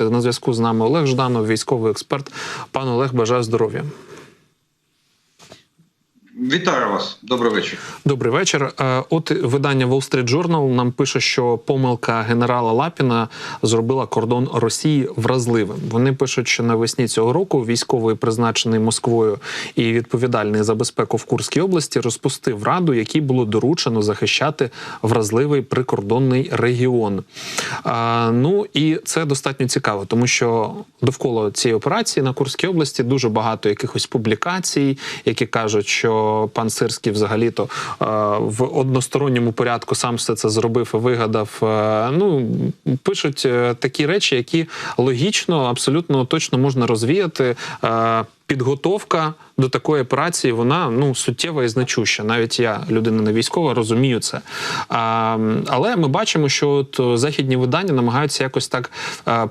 На зв'язку з нами Олег Жданов, військовий експерт. Пан Олег, бажаю здоров'я. Вітаю вас, добрий вечір. Добрий вечір. Е, От видання Wall Street Journal нам пише, що помилка генерала Лапіна зробила кордон Росії вразливим. Вони пишуть, що навесні цього року військовий, призначений Москвою і відповідальний за безпеку в Курській області, розпустив раду, якій було доручено захищати вразливий прикордонний регіон. А, ну і це достатньо цікаво, тому що довкола цієї операції на Курській області дуже багато якихось публікацій, які кажуть, що пан Сирський взагалі-то е, в односторонньому порядку сам все це зробив і вигадав. Е, ну пишуть е, такі речі, які логічно, абсолютно точно можна розвіяти. Підготовка до такої операції вона ну суттєва і значуща. Навіть я, людина не військова, розумію це. А, але ми бачимо, що от західні видання намагаються якось так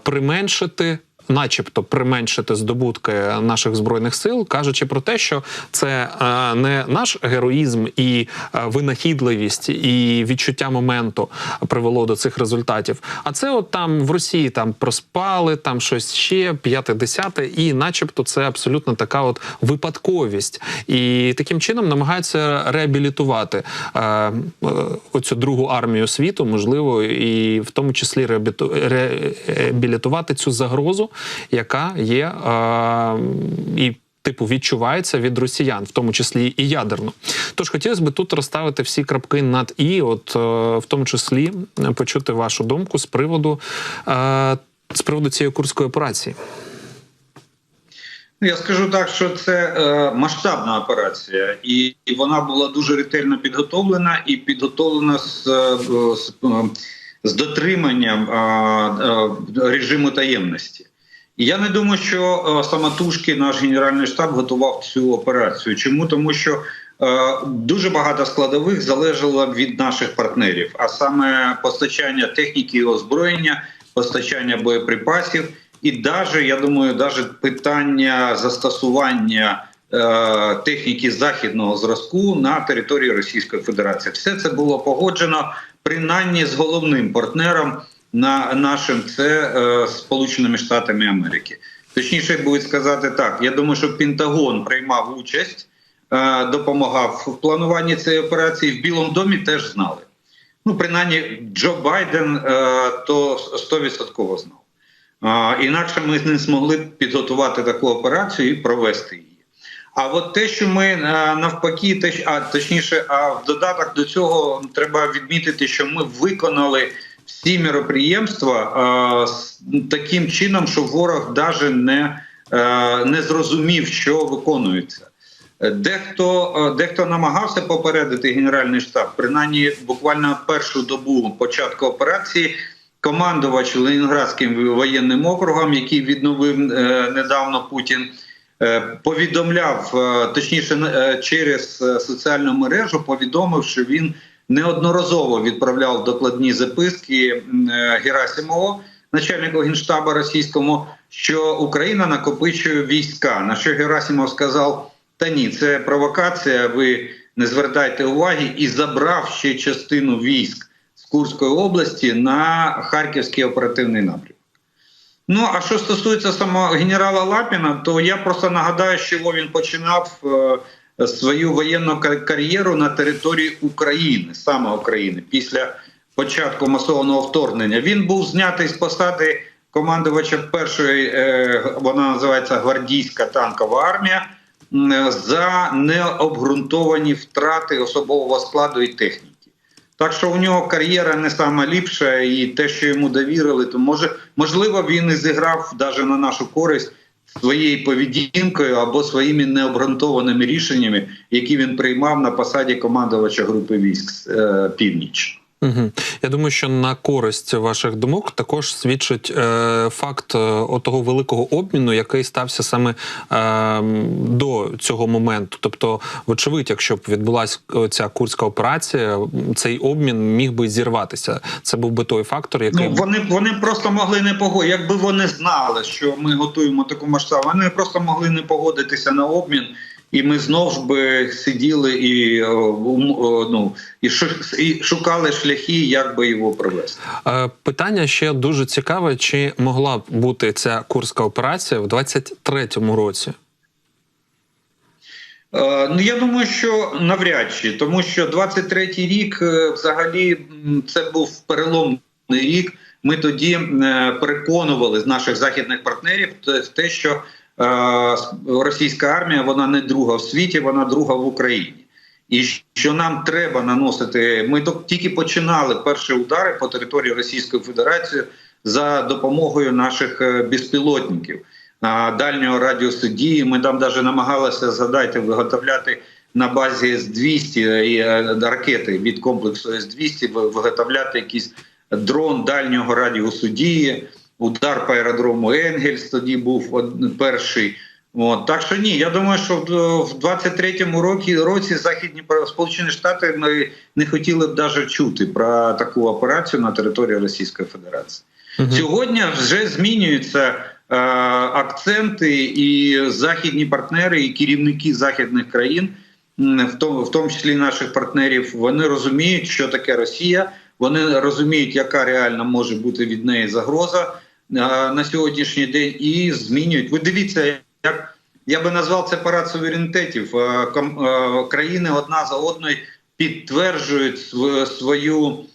применшити. Начебто применшити здобутки наших збройних сил, кажучи про те, що це е, не наш героїзм і е, винахідливість і відчуття моменту привело до цих результатів. А це от там в Росії там проспали, там щось ще п'яте, десяте, і, начебто, це абсолютно така от випадковість, і таким чином намагаються реабілітувати е, е, оцю другу армію світу, можливо, і в тому числі реабілітувати цю загрозу, яка є е, і. Типу відчувається від росіян, в тому числі і ядерно. Тож хотілося б тут розставити всі крапки над і, от е, в тому числі е, почути вашу думку з приводу з приводу цієї курської операції. Ну, Я скажу так, що це масштабна операція, і, вона була дуже ретельно підготовлена і підготовлена з, з, з дотриманням е, е, режиму таємності. Я не думаю, що е, самотужки наш генеральний штаб готував цю операцію. Чому? Тому що е, дуже багато складових залежало від наших партнерів, а саме постачання техніки і озброєння, постачання боєприпасів. І навіть, я думаю, навіть питання застосування е, техніки західного зразку на території Російської Федерації, все це було погоджено принаймні з головним партнером на нашим це е, Сполученими Штатами Америки. Точніше, буде сказати так. Я думаю, що Пентагон приймав участь, е, допомагав в плануванні цієї операції. В Білому домі теж знали. Ну, принаймні, Джо Байден е, то 100% знав. А, інакше ми не змогли підготувати таку операцію і провести її. А от те, що ми навпаки, те, а точніше, а в додаток до цього треба відмітити, що ми виконали всі міроприємства з таким чином, що ворог навіть не, е, не зрозумів, що виконується. Е, Дехто, е, дехто намагався попередити Генеральний штаб, принаймні буквально першу добу початку операції. Командувач Ленінградським воєнним округом, який відновив е, недавно Путін, е, повідомляв е, точніше е, через е, соціальну мережу, повідомив, що він неодноразово відправляв докладні записки е, Герасимову, начальнику генштабу російському, що Україна накопичує війська. На що Герасимов сказав: Та ні, це провокація. Ви не звертайте уваги і забрав ще частину військ з Курської області на Харківський оперативний напрямок. Ну а що стосується самого генерала Лапіна, то я просто нагадаю, що він починав е, свою воєнну кар- кар'єру на території України, саме України, після початку масованого вторгнення. Він був знятий з посади командувача першої, е, вона називається гвардійська танкова армія, за необґрунтовані втрати особового складу і техніки. Так що у нього кар'єра не сама ліпша, і те, що йому довірили, то може можливо він і зіграв навіть на нашу користь своєю поведінкою або своїми необґрунтованими рішеннями, які він приймав на посаді командувача групи військ е, Північ. Угу. Я думаю, що на користь ваших думок також свідчить е, факт е, отого великого обміну, який стався саме е, до цього моменту. Тобто, вочевидь, якщо б відбулася ця курська операція, цей обмін міг би зірватися. Це був би той фактор, який Ну вони вони просто могли не погодитися. Якби вони знали, що ми готуємо таку масштаб, вони просто могли не погодитися на обмін і ми знов ж би сиділи і, о, ну, і, шукали шляхи, як би його провести. Е, Питання ще дуже цікаве: чи могла б бути ця курська операція в 23-му році? Е, Ну, я думаю, що навряд чи, тому що 23-й рік е, взагалі це був переломний рік. Ми тоді е, переконували з наших західних партнерів те- те, що е, російська армія вона не друга в світі, вона друга в Україні. І що нам треба наносити. Ми тільки починали перші удари по території Російської Федерації за допомогою наших е, безпілотників дальнього радіусу дії. Ми там навіть намагалися згадайте виготовляти на базі С-200 е, ракети від комплексу С-200, виготовляти якийсь дрон дальнього радіусу дії. Удар по аеродрому Енгельс тоді був перший. От так що ні, я думаю, що в, в 23-му році, році західні Сполучені Штати ми не хотіли б навіть чути про таку операцію на території Російської Федерації. Мгм. Сьогодні вже змінюються е, акценти, і західні партнери, і керівники західних країн, в тому, в тому числі наших партнерів, вони розуміють, що таке Росія. Вони розуміють, яка реально може бути від неї загроза на сьогоднішній день, і змінюють. Ви дивіться, як я би назвав це парад суверенітетів. Е, е, Країни одна за одною підтверджують свою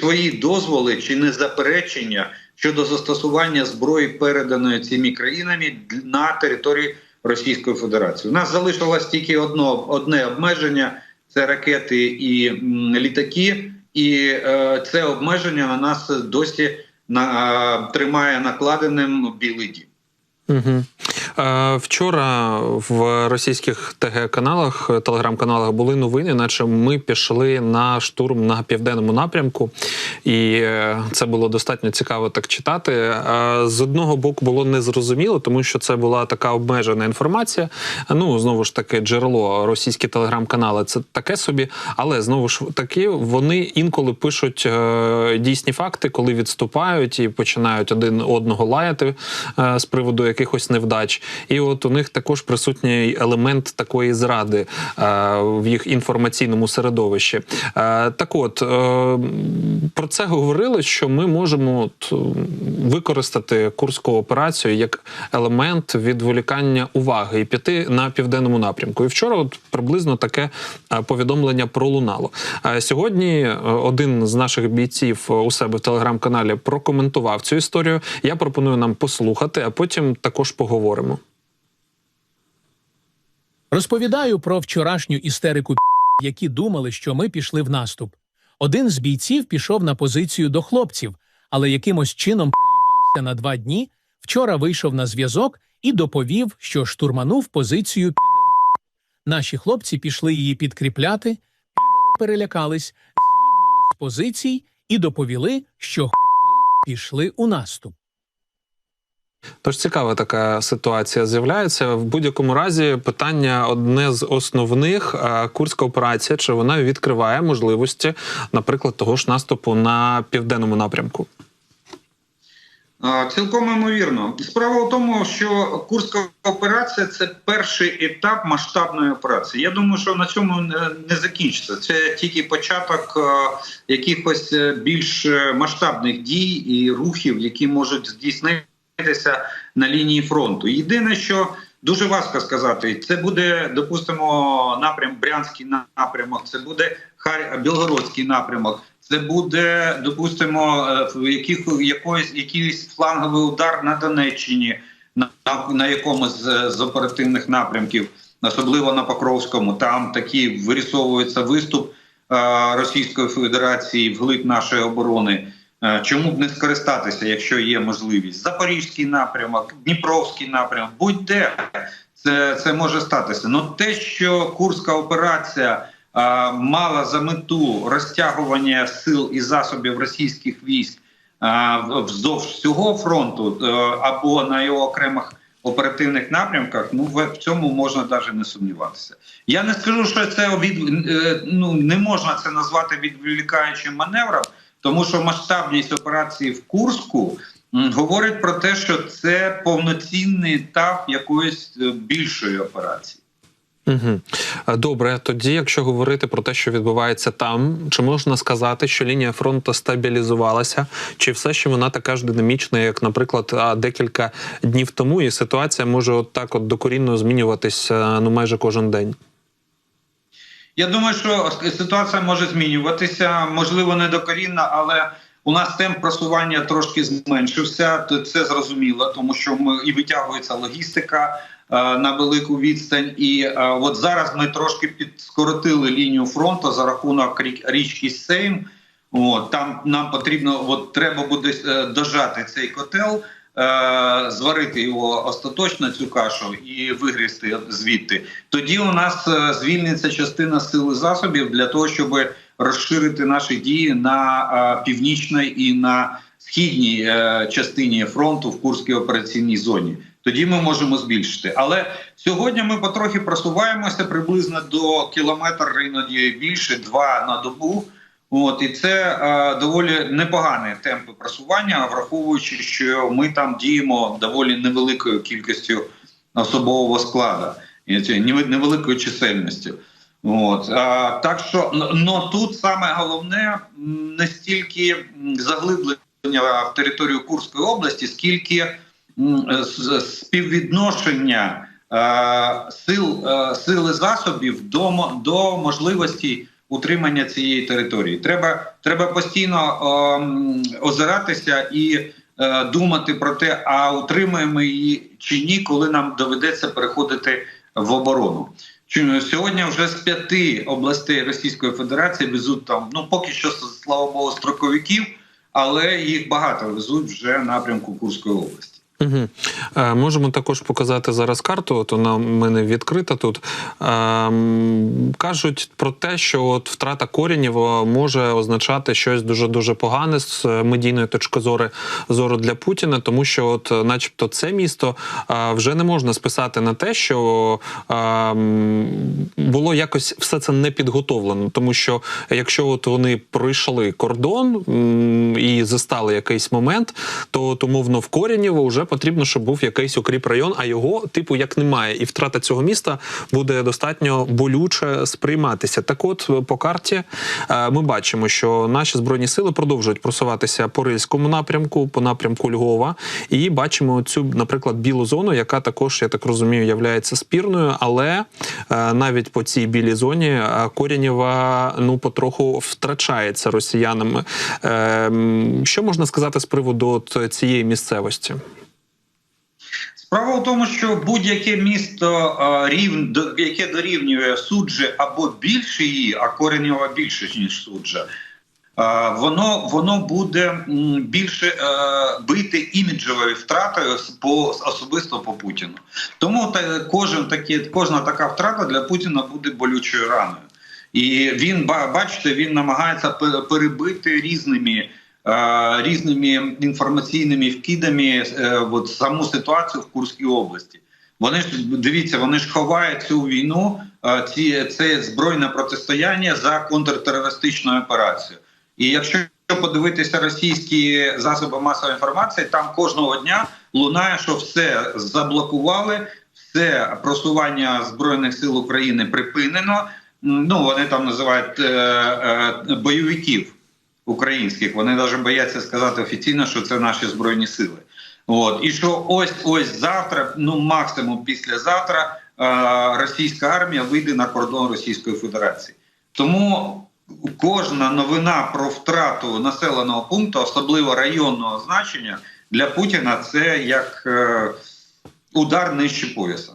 свої дозволи чи незаперечення щодо застосування зброї, переданої цими країнами на території Російської Федерації. У нас залишилось тільки одно одне обмеження: це ракети і літаки, і е, це обмеження на нас досі на, тримає накладеним білий дім. Угу. Е, вчора в російських ТГ-каналах, е, телеграм-каналах були новини, наче ми пішли на штурм на південному напрямку, і е, це було достатньо цікаво так читати. З одного боку було незрозуміло, тому що це була така обмежена інформація. Ну знову ж таки, джерело російські телеграм-канали це таке собі, але знову ж таки вони інколи пишуть дійсні факти, коли відступають і починають один одного лаяти з приводу якихось невдач. І от у них також присутній елемент такої зради е, в їх інформаційному середовищі. Е, так от е, про це говорили, що ми можемо от, використати курську операцію як елемент відволікання уваги і піти на південному напрямку. І вчора, от приблизно таке повідомлення пролунало. Сьогодні один з наших бійців у себе в телеграм-каналі прокоментував цю історію. Я пропоную нам послухати, а потім також поговоримо. Розповідаю про вчорашню істерику, які думали, що ми пішли в наступ. Один з бійців пішов на позицію до хлопців, але якимось чином проїбався на два дні. Вчора вийшов на зв'язок і доповів, що штурманув позицію підарів. Наші хлопці пішли її підкріпляти, підари перелякались, з'їднули з позицій і доповіли, що пішли у наступ. Тож цікава така ситуація з'являється. В будь-якому разі питання одне з основних курська операція, чи вона відкриває можливості, наприклад, того ж наступу на південному напрямку. Цілком ймовірно. Справа в тому, що Курська операція це перший етап масштабної операції. Я думаю, що на цьому не- закінчиться. Це тільки початок якихось е, більш е, масштабних дій і рухів, які можуть здійснитися на лінії фронту. Єдине, що дуже важко сказати, це буде, допустимо, напрям Брянський напрямок, це буде Хар... Білгородський напрямок. Це буде, допустимо, е, яких якоїсь якийсь фланговий удар на Донеччині, на, на якомусь з, з оперативних напрямків, особливо на Покровському. Там такий вирісовується виступ е, Російської Федерації вглиб нашої оборони. Е, Чому б не скористатися, якщо є можливість? Запорізький напрямок, Дніпровський напрямок, будь-де це, це може статися. Ну те, що Курська операція а, мала за мету розтягування сил і засобів російських військ а, вздовж всього фронту е, або на його окремих оперативних напрямках, ну в цьому можна навіть не сумніватися. Я не скажу, що це від е, ну не можна це назвати відволікаючим маневром, тому що масштабність операції в Курську говорить про те, що це повноцінний етап якоїсь е, більшої операції. Угу. Добре, тоді, якщо говорити про те, що відбувається там, чи можна сказати, що лінія фронту стабілізувалася, чи все ще вона така ж динамічна, як, наприклад, декілька днів тому, і ситуація може от так от докорінно змінюватися ну майже кожен день? Я думаю, що ситуація може змінюватися, можливо, не докорінно, але у нас темп просування трошки зменшився. Це зрозуміло, тому що ми і витягується логістика е, на велику відстань. І е, от зараз ми трошки підскоротили лінію фронту за рахунок річки Сейм. От там нам потрібно, от треба буде е, дожати цей котел. Е, Зварити його остаточно цю кашу і вигрізти звідти. Тоді у нас е, звільниться частина сил і засобів для того, щоб розширити наші дії на е, північній і на східній частині фронту в Курській операційній зоні. Тоді ми можемо збільшити. Але сьогодні ми потрохи просуваємося приблизно до кілометра, іноді більше, два на добу. От і це е, доволі непогані темпи просування, враховуючи, що ми там діємо доволі невеликою кількістю особового складу невеликою чисельністю. От а, так що но тут саме головне не стільки заглиблення в територію Курської області, скільки співвідношення е, сил е, сили засобів до, до можливості утримання цієї території. Треба, треба постійно ем, озиратися і е, думати про те, а утримаємо її чи ні, коли нам доведеться переходити в оборону. Чи сьогодні вже з п'яти областей Російської Федерації везуть там, ну поки що, слава Богу, строковиків, але їх багато везуть вже напрямку Курської області. Угу. Е, можемо також показати зараз карту. От вона в мене відкрита тут. Ем, кажуть про те, що от втрата коренів е, може означати щось дуже дуже погане з е, медійної точки зору зору для Путіна, тому що, от, е, начебто, це місто е, вже не можна списати на те, що ем, було якось все це не підготовлено. Тому що якщо от вони пройшли кордон і застали якийсь момент, то умовно в Коренєво вже потрібно, щоб був якийсь укріп район, а його типу як немає. І втрата цього міста буде достатньо болюче сприйматися. Так, от по карті е, ми бачимо, що наші збройні сили продовжують просуватися по рильському напрямку, по напрямку Львова, і бачимо цю, наприклад, білу зону, яка також, я так розумію, являється спірною, але е, навіть по цій білій зоні е, Коренєва ну потроху втрачається росіянами. Що можна сказати з приводу цієї місцевості? Справа в тому, що будь-яке місто до- яке дорівнює суджі або більше її, а Коренєва більше ніж суджа, воно воно буде більше е, бити іміджовою втратою по особисто по Путіну. Тому та, кожен такі, кожна така втрата для Путіна буде болючою раною. І він бачите, він намагається пе- перебити різними. Е, Різними інформаційними вкидами е, от саму ситуацію в Курській області. Вони ж дивіться, вони ж ховають цю війну, е, ці це збройне протистояння за контртерористичною операцією. І якщо подивитися російські засоби масової інформації, там кожного дня лунає, що все заблокували, все просування збройних сил України припинено. Ну вони там називають е, е, бойовиків українських. Вони навіть бояться сказати офіційно, що це наші збройні сили. От і що ось ось завтра, ну максимум післязавтра, е, російська армія вийде на кордон Російської Федерації. Тому кожна новина про втрату населеного пункту, особливо районного значення, для Путіна це як е, удар нижче пояса.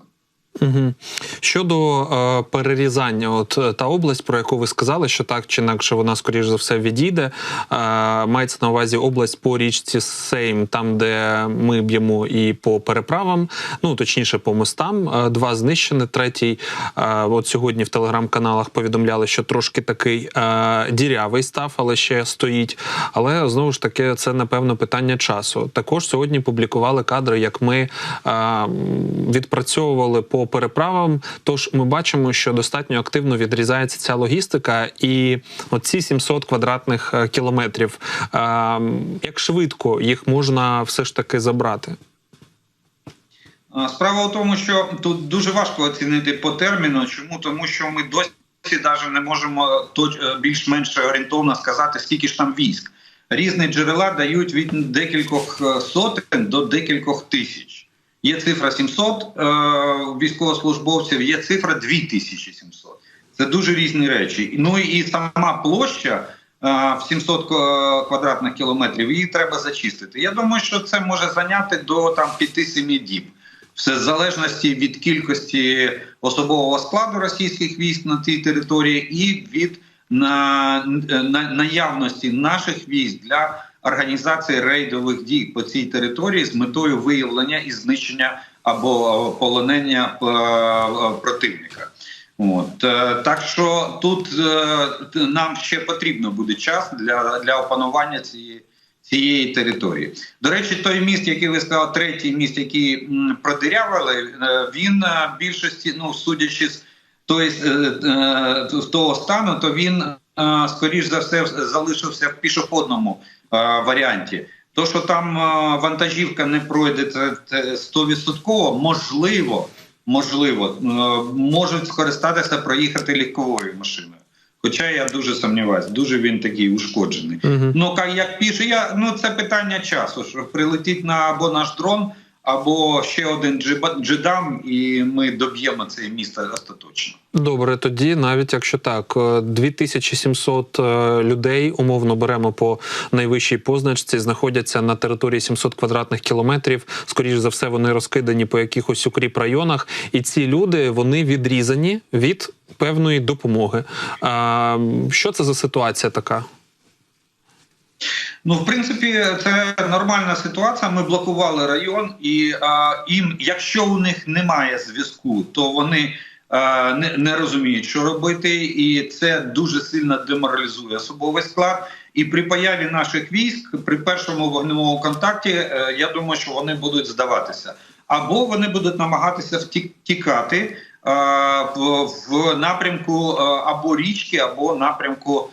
Угу. Щодо е, перерізання, от е, та область, про яку ви сказали, що так чи інакше вона скоріш за все відійде. Е, мається на увазі область по річці Сейм, там де ми б'ємо і по переправам, ну точніше по мостам. Е, два знищені, третій. Е, от сьогодні в телеграм-каналах повідомляли, що трошки такий е, дірявий став, але ще стоїть. Але знову ж таки, це напевно питання часу. Також сьогодні публікували кадри, як ми е, відпрацьовували по переправам. Тож ми бачимо, що достатньо активно відрізається ця логістика, і оці 700 квадратних е, кілометрів. е, Як швидко їх можна все ж таки забрати? Справа в тому, що тут дуже важко оцінити по терміну. Чому? Тому що ми досі навіть не можемо е, більш-менш орієнтовно сказати, скільки ж там військ. Різні джерела дають від декількох сотень до декількох тисяч. Є цифра 700 е, військовослужбовців, є цифра 2700. Це дуже різні речі. Ну і сама площа е, в 700 квадратних кілометрів її треба зачистити. Я думаю, що це може зайняти до там 5-7 діб. Все в залежності від кількості особового складу російських військ на тій території і від на, на наявності наших військ для організації рейдових дій по цій території з метою виявлення і знищення або полонення е, противника. От е, так що тут е, нам ще потрібно буде час для, для опанування цієї. Цієї території до речі, той міст, який ви сказали, третій міст, який продирявили, е, він е, більшості, ну судячи з той, е, е, з того стану, то він е, скоріш за все залишився в пішохідному е, варіанті. То, що там е, вантажівка не пройде це- це 100%, можливо, можливо, е, можуть скористатися проїхати легковою машиною. Хоча я дуже сумніваюся, дуже він такий ушкоджений. Угу. Ну ка- як пише, я ну це питання часу. Що прилетить на або наш дрон, або ще один джедам, і ми доб'ємо це місто остаточно. Добре, тоді навіть якщо так, е, 2700 е, людей умовно беремо по найвищій позначці, знаходяться на території 700 квадратних кілометрів. Скоріш за все, вони розкидані по якихось укріп районах, і ці люди вони відрізані від певної допомоги. А, що це за ситуація така? Ну, в принципі, це нормальна ситуація. Ми блокували район, і а, їм, якщо у них немає зв'язку, то вони а, не, не розуміють, що робити, і це дуже сильно деморалізує особовий склад. І при появі наших військ, при першому вогневому контакті, е, я думаю, що вони будуть здаватися, або вони будуть намагатися втік- втікати е, в, в напрямку або річки, або напрямку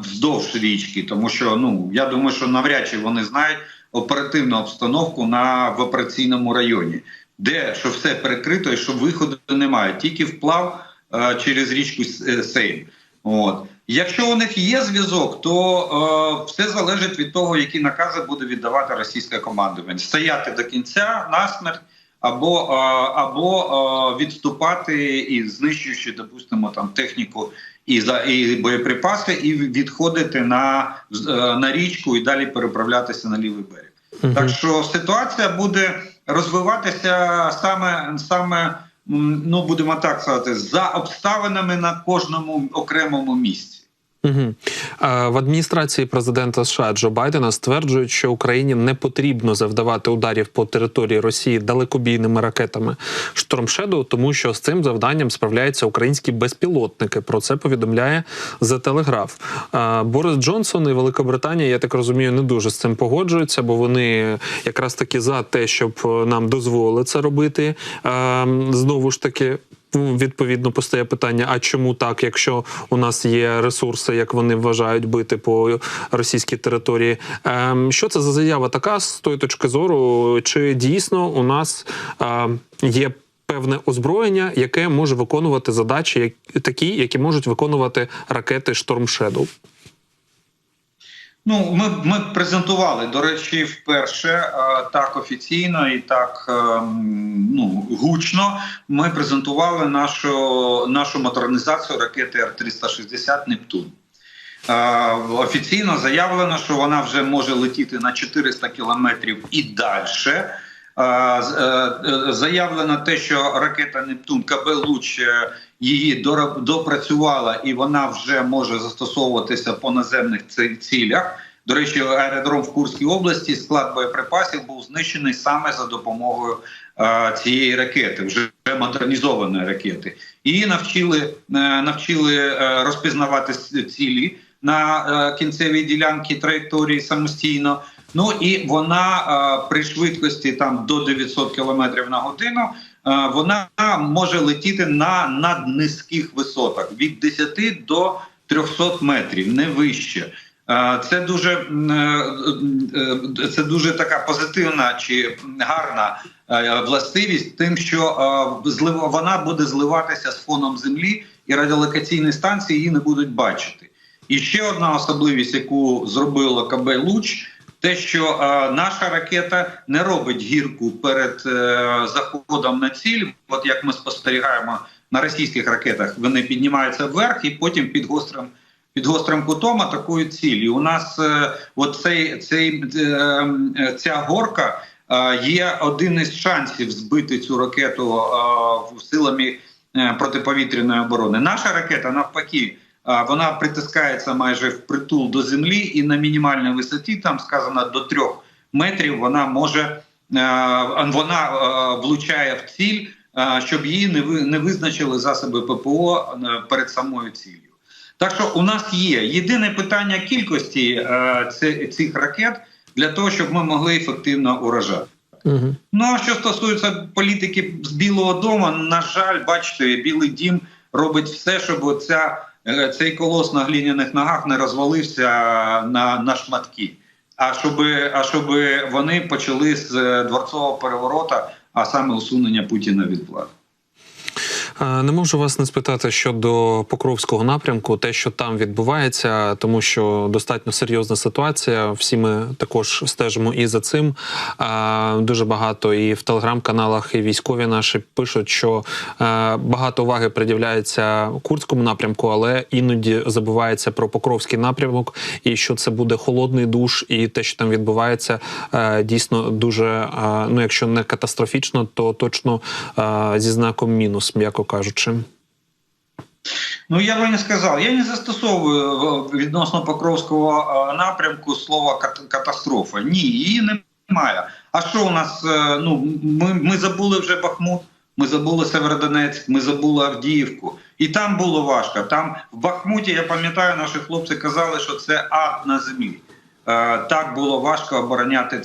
вздовж річки, тому що ну я думаю, що навряд чи вони знають оперативну обстановку на в операційному районі, де що все перекрито і що виходу немає, тільки вплав е, через річку е, Сейм. От якщо у них є зв'язок, то е, все залежить від того, які накази буде віддавати російське командування: стояти до кінця насмерть. Або е, або е, відступати і знищуючи, допустимо, там техніку і за і боєприпаси, і відходити на, е, на річку і далі переправлятися на лівий берег. Угу. Так що ситуація буде розвиватися саме саме ну будемо так сказати, за обставинами на кожному окремому місці. Угу. В адміністрації президента США Джо Байдена стверджують, що Україні не потрібно завдавати ударів по території Росії далекобійними ракетами Штормшеду, тому що з цим завданням справляються українські безпілотники. Про це повідомляє The Telegraph. Борис Джонсон і Великобританія, я так розумію, не дуже з цим погоджуються, бо вони якраз таки за те, щоб нам дозволили це робити. Знову ж таки. Відповідно, постає питання: а чому так, якщо у нас є ресурси, як вони вважають бити по російській території? Ем, що це за заява така з тої точки зору? Чи дійсно у нас е, є певне озброєння, яке може виконувати задачі, такі, які можуть виконувати ракети Storm Shadow? Ну, ми, ми презентували, до речі, вперше е, так офіційно і так е, ну, гучно. Ми презентували нашу, нашу модернізацію ракети Р-360 Нептун. Е, Офіційно заявлено, що вона вже може летіти на 400 кілометрів і далі. Заявлено те, що ракета Нептун КБ Луч е, її допрацювала і вона вже може застосовуватися по наземних цілях. До речі, аеродром в Курській області склад боєприпасів був знищений саме за допомогою е, цієї ракети, вже модернізованої ракети. Її навчили, е, навчили е, розпізнавати цілі на е, кінцевій ділянці траєкторії самостійно. Ну і вона е, при швидкості там до 900 км на годину вона може летіти на наднизьких висотах від 10 до 300 метрів, не вище. Е, Це дуже е, е, це дуже така позитивна чи гарна е, властивість, тим, що е, вона буде зливатися з фоном землі, і радіолокаційні станції її не будуть бачити. І ще одна особливість, яку зробило КБ Луч, те, що е, наша ракета не робить гірку перед е, заходом на ціль. От як ми спостерігаємо на російських ракетах, вони піднімаються вверх і потім під гострим під гострим кутом атакують ціль. І у нас е, от цей, цей, е, е, ця горка е, є один із шансів збити цю ракету е, силами е, протиповітряної оборони. Наша ракета навпаки. Вона притискається майже впритул до землі, і на мінімальній висоті, там сказано до трьох метрів, вона може е, вона е, влучає в ціль, е, щоб її не ви- не визначили засоби ППО перед самою ціллю. Так що у нас є єдине питання кількості цих ракет для того, щоб ми могли ефективно уражати. Угу. Ну а що стосується політики з Білого Дому, на жаль, бачите, Білий Дім робить все, щоб оця, е, цей колос на глиняних ногах не розвалився на, на шматки. А щоб, а щоб вони почали з е, дворцового переворота, а саме усунення Путіна від влади. Не можу вас не спитати щодо Покровського напрямку, те, що там відбувається, тому що достатньо серйозна ситуація. Всі ми також стежимо і за цим. Дуже багато і в телеграм-каналах, і військові наші пишуть, що е, багато уваги приділяється Курському напрямку, але іноді забувається про Покровський напрямок, і що це буде холодний душ, і те, що там відбувається, е, дійсно дуже е, ну, якщо не катастрофічно, то точно зі знаком мінус, м'яко кажучи. Ну я би не сказав. Я не застосовую е, відносно Покровського е, напрямку слова катастрофа. Ні, її немає. А що у нас? е, Ну ми, ми забули вже Бахмут, ми забули Северодонецьк, ми забули Авдіївку. І там було важко. Там в Бахмуті, я пам'ятаю, наші хлопці казали, що це ад на землі. Так було важко обороняти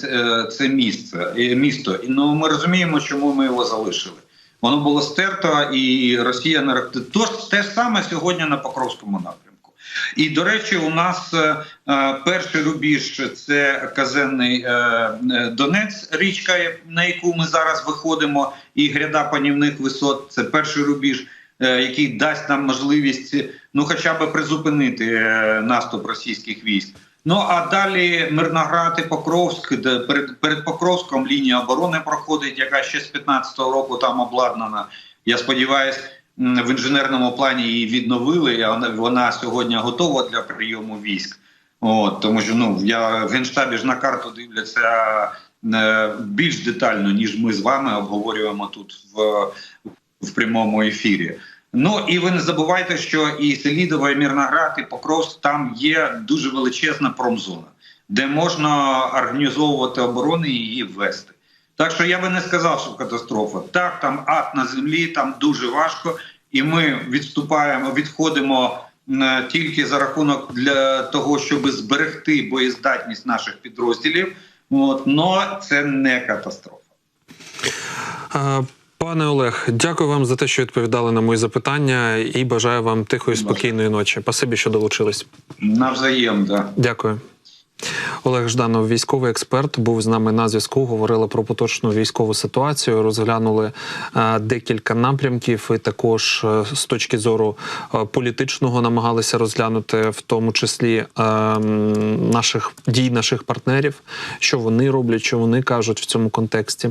це, місце місто. І ну ми розуміємо, чому ми його залишили. Воно було стерто, і Росія не Тож те ж саме сьогодні на Покровському напрямку. І до речі, у нас е, е, перший рубіж це казенний е, Донець, річка, на яку ми зараз виходимо, і гряда панівних висот. Це перший рубіж, який дасть нам можливість ну, хоча б призупинити наступ російських військ. Ну а далі Мирноград і Покровськ, де перед, перед Покровськом лінія оборони проходить, яка ще з 15-го року там обладнана. Я сподіваюся, в інженерному плані її відновили. Вона, вона сьогодні готова для прийому військ. От тому що ну я в генштабі ж на карту дивляться е, більш детально, ніж ми з вами обговорюємо тут в, в прямому ефірі. Ну і ви не забувайте, що і Селідово, і Мірноград, і Покровськ там є дуже величезна промзона, де можна організовувати оборони і її ввести. Так що я би не сказав, що катастрофа. Так, там ад на землі, там дуже важко, і ми відступаємо, відходимо тільки за рахунок для того, щоб зберегти боєздатність наших підрозділів. От, но це не катастрофа. Пане Олег, дякую вам за те, що відповідали на мої запитання, і бажаю вам тихої, спокійної ночі. Спасибі, що долучились. Навзаєм, да. Дякую. Олег Жданов, військовий експерт, був з нами на зв'язку. Говорили про поточну військову ситуацію, розглянули е, декілька напрямків, і також е, з точки зору е, політичного намагалися розглянути, в тому числі наших дій, наших партнерів, що вони роблять, що вони кажуть в цьому контексті.